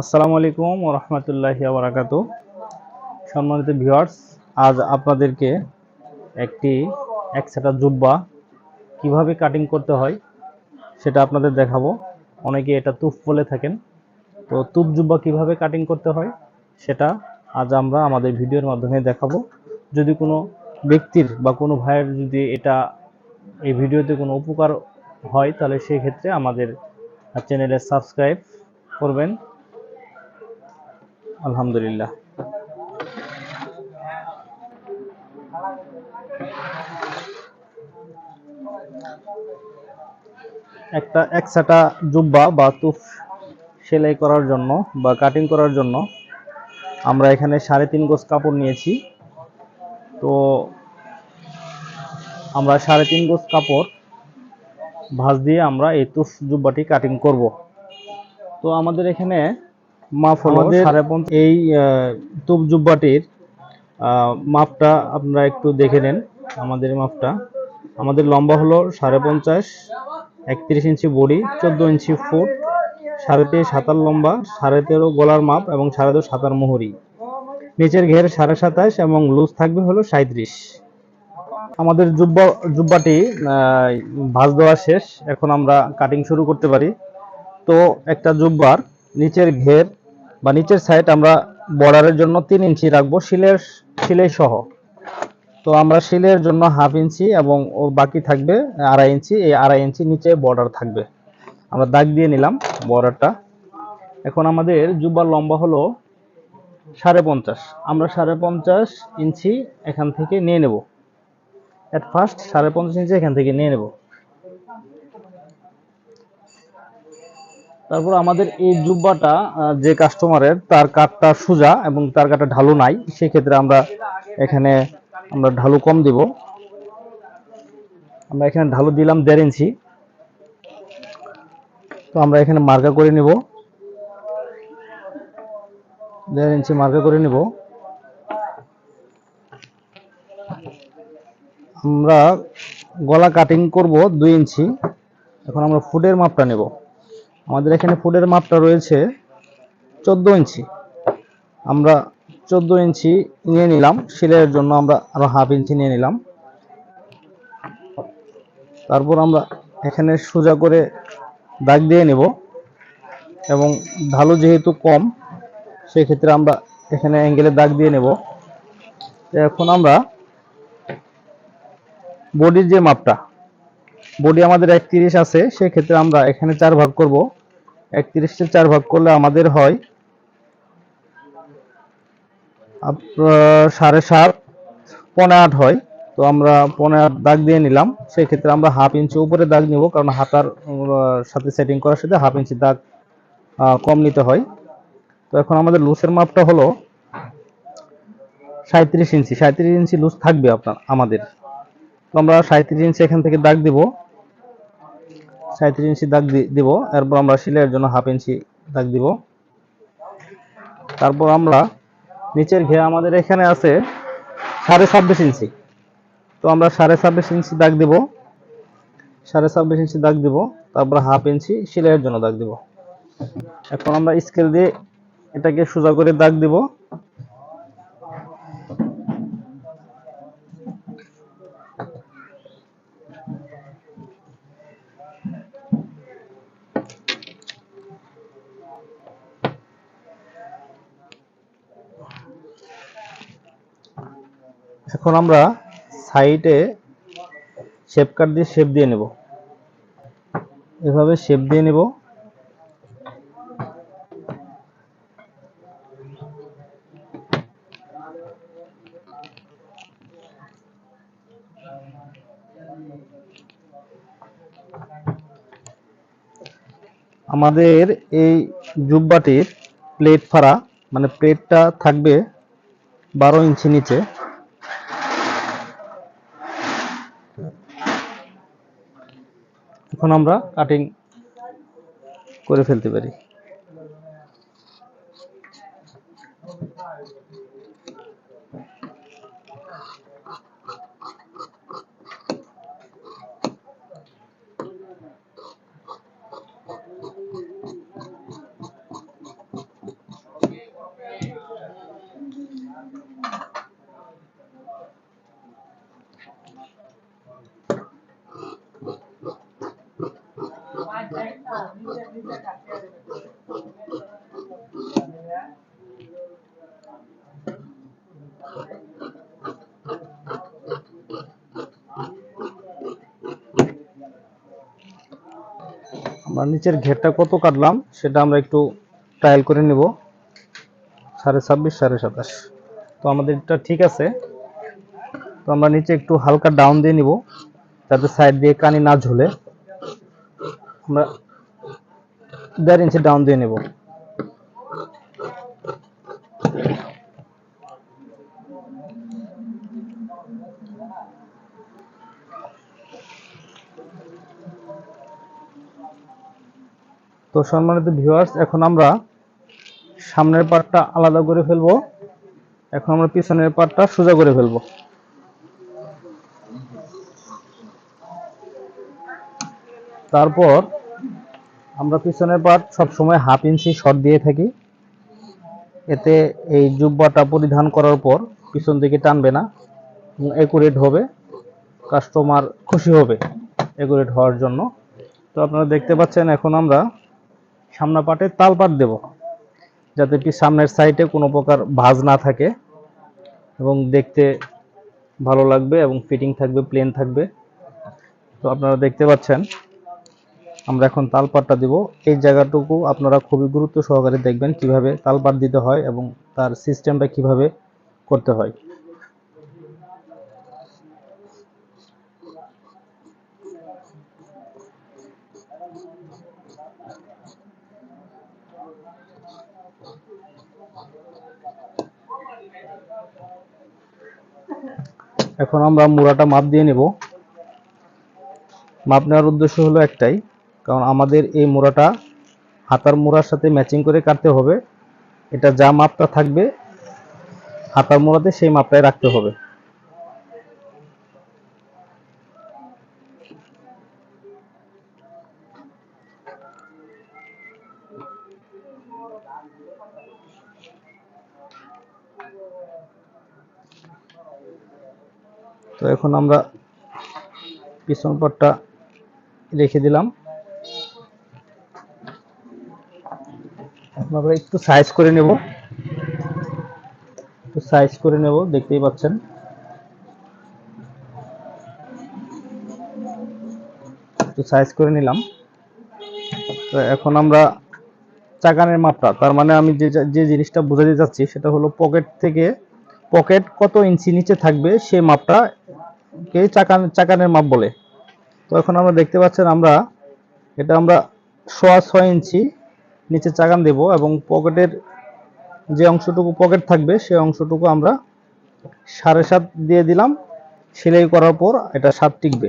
আসসালামু আলাইকুম ও রহমতুল্লাহি আবরাকাত সম্মানিত ভিউয়ার্স, আজ আপনাদেরকে একটি একসাটা জুব্বা কীভাবে কাটিং করতে হয় সেটা আপনাদের দেখাবো। অনেকে এটা তুপ বলে থাকেন। তো তুফ জুব্বা কীভাবে কাটিং করতে হয় সেটা আজ আমরা আমাদের ভিডিওর মাধ্যমে দেখাবো। যদি কোনো ব্যক্তির বা কোনো ভাইয়ের যদি এটা এই ভিডিওতে কোনো উপকার হয়, তাহলে সেই ক্ষেত্রে আমাদের চ্যানেলে সাবস্ক্রাইব করবেন। আলহামদুলিল্লাহ। একটা একসাটা জুব্বা বা তুফ সেলাই করার জন্য বা কাটিং করার জন্য আমরা এখানে সাড়ে তিন গোজ কাপড় নিয়েছি। তো আমরা সাড়ে তিন গোজ কাপড় ভাঁজ দিয়ে আমরা এই তুফ জুব্বাটি কাটিং করব। তো আমাদের এখানে মাপ হলো সাড়ে এই তুপ জুব্বাটির মাপটা আপনারা একটু দেখে নেন আমাদের মাপটা। আমাদের লম্বা হলো সাড়ে পঞ্চাশ একত্রিশ ইঞ্চি বডি চোদ্দ ইঞ্চি ফুট সাড়ে তেইশ সাতার লম্বা সাড়ে তেরো গলার মাপ এবং সাড়ে দশ সাতার মোহরি। নিচের ঘের সাড়ে সাতাশ এবং লুজ থাকবে হলো সাঁত্রিশ আমাদের জুব্বা জুব্বাটি ভাঁজ দেওয়া শেষ এখন আমরা কাটিং শুরু করতে পারি। তো একটা জুব্বার নিচের ঘের বা নিচের সাইড আমরা বর্ডারের জন্য তিন ইঞ্চি রাখব, শিলের, শিলাই সহ। তো আমরা শিলের জন্য হাফ ইঞ্চি এবং ও বাকি থাকবে আড়াই ইঞ্চি, এই আড়াই ইঞ্চি নিচে বর্ডার থাকবে। আমরা দাগ দিয়ে নিলাম বর্ডারটা এখন আমাদের জুব্বার লম্বা হলো সাড়ে পঞ্চাশ। আমরা সাড়ে পঞ্চাশ ইঞ্চি এখান থেকে নিয়ে নেব। এট ফার্স্ট সাড়ে পঞ্চাশ ইঞ্চি এখান থেকে নিয়ে নেব। তারপর আমাদের এই জুব্বাটা যে কাস্টমারের তার কাঠটা সোজা এবং তার কাঠটা ঢালু নাই, সেক্ষেত্রে আমরা এখানে আমরা ঢালু কম দিব। আমরা এখানে ঢালু দিলাম দেড় ইঞ্চি। তো আমরা এখানে মার্কা করে নিব। দেড় ইঞ্চি মার্কা করে নিব। আমরা গলা কাটিং করব দুই ইঞ্চি। এখন আমরা ফুটের মাপটা নেব। আমাদের এখানে ফুটের মাপটা রয়েছে চোদ্দ ইঞ্চি। আমরা চোদ্দ ইঞ্চি নিয়ে নিলাম, সেলাইয়ের জন্য আমরা আরও হাফ ইঞ্চি নিয়ে নিলাম। তারপর আমরা এখানে সোজা করে দাগ দিয়ে নেব এবং ঢালু যেহেতু কম, সেক্ষেত্রে আমরা এখানে অ্যাঙ্গেলে দাগ দিয়ে নেব। এখন আমরা বডির যে মাপটা বডি আমাদের একত্রিশ আছে, সেক্ষেত্রে আমরা এখানে চার ভাগ করব। একত্রিশে চার ভাগ করলে আমাদের হয় সাড়ে সাত, পনেরো আট হয়। তো আমরা পনেরো আট দাগ দিয়ে নিলাম, সেক্ষেত্রে আমরা হাফ ইঞ্চি উপরে দাগ নিব, কারণ হাতার সাথে সেটিং করার সাথে হাফ ইঞ্চি দাগ কম নিতে হয়। তো এখন আমাদের লুসের মাপটা হলো সাঁত্রিশ ইঞ্চি সাঁত্রিশ ইঞ্চি লুজ থাকবে আপনার, আমাদের। তো আমরা সাঁত্রিশ ইঞ্চি এখান থেকে দাগ দিব। সাঁত্রিশ ইঞ্চি দাগ দিব। এরপর আমরা সিলাইয়ের জন্য হাফ ইঞ্চি দাগ দিব। তারপর আমরা নিচের ঘে আমাদের এখানে আছে সাড়ে ছাব্বিশ ইঞ্চি। তো আমরা সাড়ে ছাব্বিশ ইঞ্চি দাগ দিব। সাড়ে ছাব্বিশ ইঞ্চি দাগ দিব। তারপর হাফ ইঞ্চি সিলাইয়ের জন্য দাগ দিব। এখন আমরা স্কেল দিয়ে এটাকে সোজা করে দাগ দিব। এখন আমরা সাইডে শেপ কাট দিয়ে শেপ দিয়ে নেব। এভাবে শেপ দিয়ে নেব। আমাদের এই জুব্বাটির প্লেট ফাড়া মানে প্লেটটা থাকবে বারো ইঞ্চি নিচে। এখন আমরা কাটিং করে ফেলতে পারি। নিচের ঘেরটা কত কাটলাম, সেটা আমরা একটু ট্রায়াল করে নেব। সাড়ে ছাব্বিশ, সাড়ে সাতাশ। তো আমাদের এটা ঠিক আছে। তো আমরা নিচে একটু হালকা ডাউন দিয়ে নিব, যাতে সাইড দিয়ে কানি না ঝুলে। আমরা দেড় ইঞ্চি ডাউন দিয়ে নেব। তো সম্মানিত ভিউয়ার্স এখন আমরা সামনের পার্টটা আলাদা করে ফেলব। এখন আমরা পিছনের পার্টটা সোজা করে ফেলব। তারপর আমরা পিছনের পার্ট সবসময় হাফ ইঞ্চি শর্ট দিয়ে থাকি। এতে এই জুব্বাটা পরিধান করার পর পিছন দিকে টানবে না একুরেট হবে। কাস্টমার খুশি হবে একুরেট হওয়ার জন্য। তো আপনারা দেখতে পাচ্ছেন, এখন আমরা সামনা পাটে তাল পাট দেব, যাতে কি সামনের সাইডে কোনো প্রকার ভাঁজ না থাকে এবং দেখতে ভালো লাগবে এবং ফিটিং থাকবে প্লেন থাকবে। তো আপনারা দেখতে পাচ্ছেন, আমরা এখন তালপাটটা দিব। এই জায়গাটুকু আপনারা খুবই গুরুত্ব সহকারে দেখবেন কীভাবে তালপাট দিতে হয় এবং তার সিস্টেমটা কীভাবে করতে হয়। এখন আমরা মুড়াটা মাপ দিয়ে নেব। মাপ নেওয়ার উদ্দেশ্য হলো একটাই, কারণ আমাদের এই মোড়াটা হাতার মোড়ার সাথে ম্যাচিং করে কাটতে হবে। এটা যা মাপটা থাকবে, হাতার মোড়াতে সেই মাপটাই রাখতে হবে। তো এখন আমরা পিছন পাটটা রেখে দিলাম। আমরা একটু সাইজ করে নেব। একটু সাইজ করে নেব, দেখতেই পাচ্ছেন। একটু সাইজ করে নিলাম। তো এখন আমরা চাকানের মাপটা, তার মানে আমি যে যে জিনিসটা বোঝাতে চাচ্ছি সেটা হলো পকেট থেকে পকেট কত ইঞ্চি নিচে থাকবে সেই মাপটা কে চাকান, চাকানের মাপ বলে। তো এখন আমরা দেখতে পাচ্ছেন আমরা, এটা আমরা সোয়া ছয় ইঞ্চি নিচে চাকান দেব এবং পকেটের যে অংশটুকু পকেট থাকবে সেই অংশটুকু আমরা সাড়ে সাত দিয়ে দিলাম। সেলাই করার পর এটা সাত টিকবে।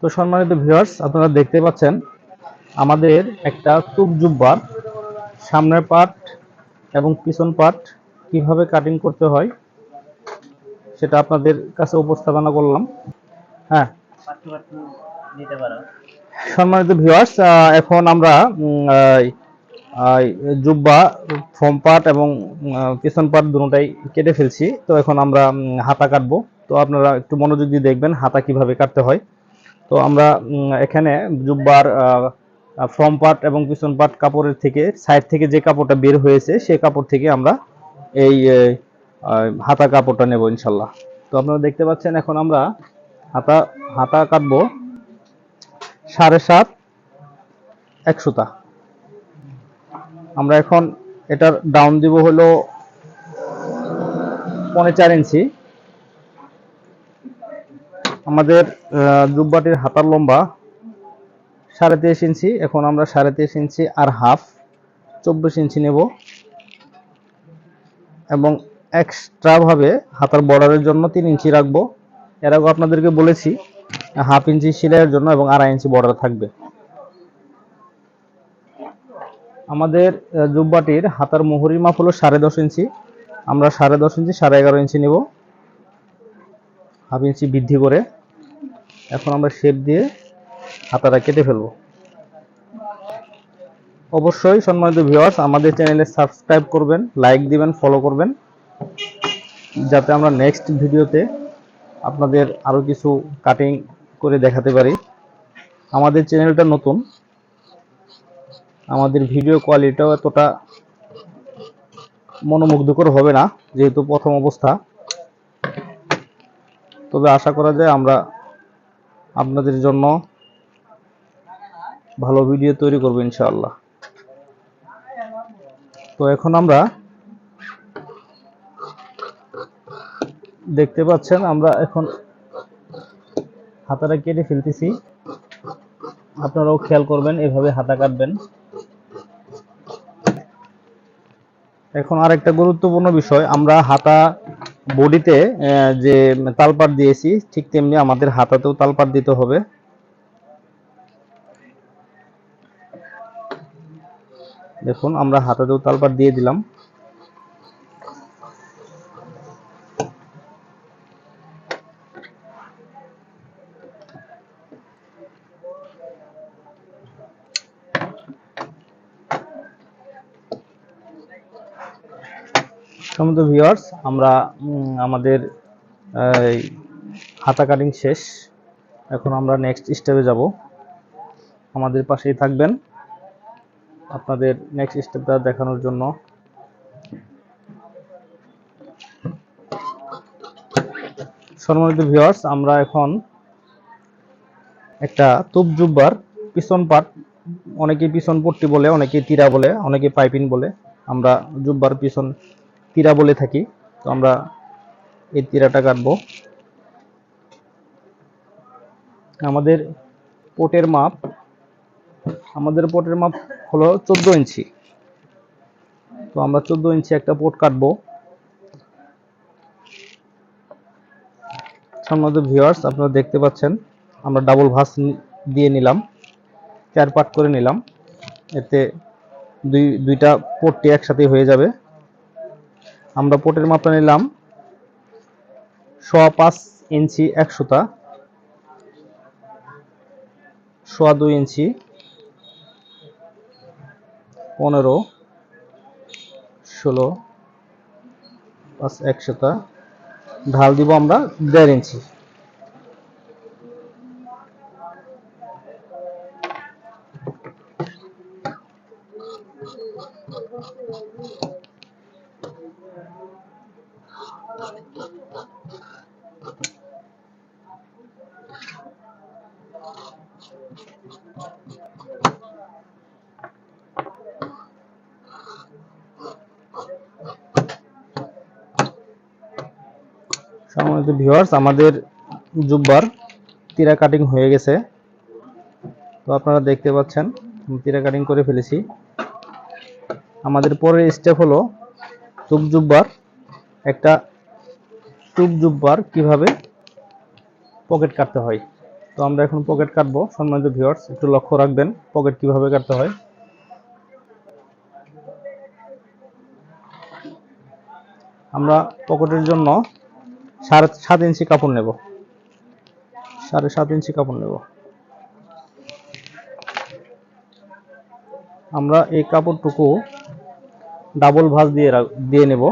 তো সম্মানিত ভিউয়ার্স আপনারা দেখতে পাচ্ছেন আমাদের একটা তুক জুব্বার সামনের পার্ট এবং পিছন পার্ট কীভাবে কাটিং করতে হয়, সেটা আপনাদের কাছে উপস্থাপনা করলাম। হ্যাঁ। সম্মানিত ভিউয়ার্স এখন আমরা জুব্বা ফ্রম পার্ট এবং পিছন পার্ট দুটোটাই কেটে ফেলছি। তো এখন আমরা হাতা কাটবো। তো আপনারা একটু মনোযোগ দিয়ে দেখবেন হাতা কীভাবে কাটতে হয়। তো আমরা এখানে জুব্বার ফ্রম পার্ট এবং পিছন পার্ট কাপড়ের থেকে সাইড থেকে যে কাপড়টা বের হয়েছে সেই কাপড় থেকে আমরা এই হাতা কাপড়টা নেব ইনশাল্লাহ। তো আপনারা দেখতে পাচ্ছেন এখন আমরা হাতা হাতা কাটবো সাড়ে সাত, এক সুতা। আমরা এখন এটার ডাউন দিব হলো পৌনে চার ইঞ্চি। আমাদের জুব্বাটির হাতার লম্বা সাড়ে তেইশ ইঞ্চি, এখন আমরা সাড়ে তেইশ ইঞ্চি আর হাফ চব্বিশ ইঞ্চি নেব। এবং এক্সট্রা ভাবে হাতার বর্ডারের জন্য তিন ইঞ্চি রাখব। এর আগে আপনাদেরকে বলেছি হাফ ইঞ্চি সেলাইয়ের জন্য এবং আড়াই ইঞ্চি বর্ডার থাকবে। আমাদের জুব্বাটির হাতার মোহরির মাপ হলো সাড়ে দশ ইঞ্চি। আমরা সাড়ে দশ ইঞ্চি, সাড়ে এগারো ইঞ্চি নেব। হাফ ইঞ্চি বৃদ্ধি করে। এখন আমরা শেপ দিয়ে হাতাটা কেটে ফেলব। অবশ্যই সম্মানিত ভিউয়ার্স আমাদের চ্যানেলে সাবস্ক্রাইব করবেন লাইক দিবেন ফলো করবেন। যাতে আমরা নেক্সট ভিডিওতে আপনাদের আরও কিছু কাটিং করে দেখাতে পারি। আমাদের চ্যানেলটা নতুন। আমাদের ভিডিও কোয়ালিটিটাও এতটা মনোমুগ্ধকর হবে না, যেহেতু প্রথম অবস্থা। তবে আশা করা যায় আমরা আপনাদের জন্য ভালো ভিডিও তৈরি করব ইনশাআল্লাহ। তো এখন আমরা দেখতে পাচ্ছেন, আমরা এখন হাতাটা কেটে ফেলতেছি। আপনারাও খেয়াল করবেন, এভাবে হাতা কাটবেন। এখন আরেকটা গুরুত্বপূর্ণ বিষয়, আমরা হাতা বডিতে যে তালপাট দিয়েছি, ঠিক তেমনি আমাদের হাতাতেও তালপাট দিতে হবে। দেখুন, আমরা হাতাতেও তালপাট দিয়ে দিলাম। সমস্ত ভিউয়ার্স আমরা আমাদের হাতা কাটিং শেষ। এখন আমরা নেক্সট স্টেপে যাব। আমাদের পাশেই থাকবেন। আপনাদের নেক্সট স্টেপটা দেখানোর জন্য। সম্মানিত ভিউয়ার্স আমরা এখন একটা তুপ জুব্বার পিছন পাট অনেকে পিছন পট্টি বলে অনেকে তীরা বলে অনেকে পাইপিং বলে। আমরা জুব্বার পিছন তীরা বলে থাকি, তো আমরা এই তীরাটা কাটবো। আমাদের পোটের মাপ আমাদের পোটের মাপ হলো চোদ্দ ইঞ্চি। তো আমরা চোদ্দ ইঞ্চি একটা পোট কাটবো। সম্মানিত ভিউয়ার্স আপনারা দেখতে পাচ্ছেন, আমরা ডাবল ভাস দিয়ে নিলাম চার পাট করে নিলাম। এতে দুই, দুইটা পোটটি একসাথে হয়ে যাবে। আমরা পোটের মাপটা নিলাম, সোয়া পাঁচ ইঞ্চি এক সুতা সোয়া দুই ইঞ্চি। পনেরো ষোলো পাঁচ একশোটা ঢাল দিব আমরা দেড় ইঞ্চি। সম্মানিত ভিউয়ার্স আমাদের জুব্বার তীরা কাটিং হয়ে গেছে। তো আপনারা দেখতে পাচ্ছেন তীরা কাটিং করে ফেলেছি। আমাদের পরের স্টেপ হলো টুপ জুব্বার। একটা টুপ জুব্বার কীভাবে পকেট কাটতে হয়। তো আমরা এখন পকেট কাটবো। সম্মানিত ভিউয়ার্স একটু লক্ষ্য রাখবেন পকেট কীভাবে কাটতে হয়। আমরা পকেটের জন্য সাড়ে সাত ইঞ্চি কাপড় নেব। সাড়ে সাত ইঞ্চি কাপড় নেব। আমরা এই কাপড়টুকু ডাবল ভাঁজ দিয়ে দিয়ে নেব।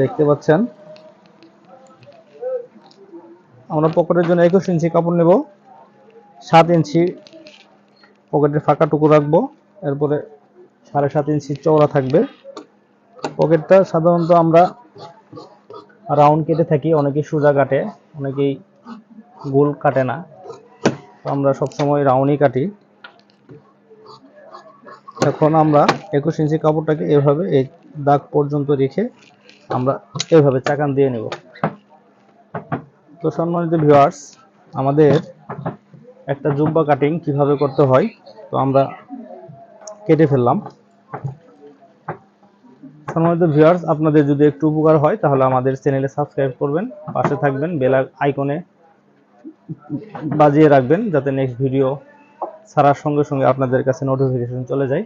দেখতে পাচ্ছেন? আমরা পকেটের জন্য একুশ ইঞ্চি কাপড় নেব। সাত ইঞ্চি পকেটের ফাঁকাটুকু রাখব। এরপরে সাড়ে সাত ইঞ্চি চওড়া থাকবে। পকেটটা সাধারণত আমরা রাউন্ড কেটে থাকি, অনেকেই সোজা কাটে, অনেকেই গোল কাটে না। তো আমরা সবসময় রাউন্ডই কাটি। এখন আমরা একুশ ইঞ্চি কাপড়টাকে এভাবে এই দাগ পর্যন্ত রেখে আমরা এভাবে চাকান দিয়ে নেব। তো সম্মানিত ভিউয়ার্স আমাদের একটা জুব্বা কাটিং কীভাবে করতে হয়, তো আমরা কেটে ফেললাম। সম্মানিত ভিউয়ার্স আপনাদের যদি একটু উপকার হয়, তাহলে আমাদের চ্যানেলে সাবস্ক্রাইব করবেন, পাশে থাকবেন বেল আইকনে বাজিয়ে রাখবেন, যাতে নেক্সট ভিডিও ছাড়ার সঙ্গে সঙ্গে আপনাদের কাছে নোটিফিকেশন চলে যায়।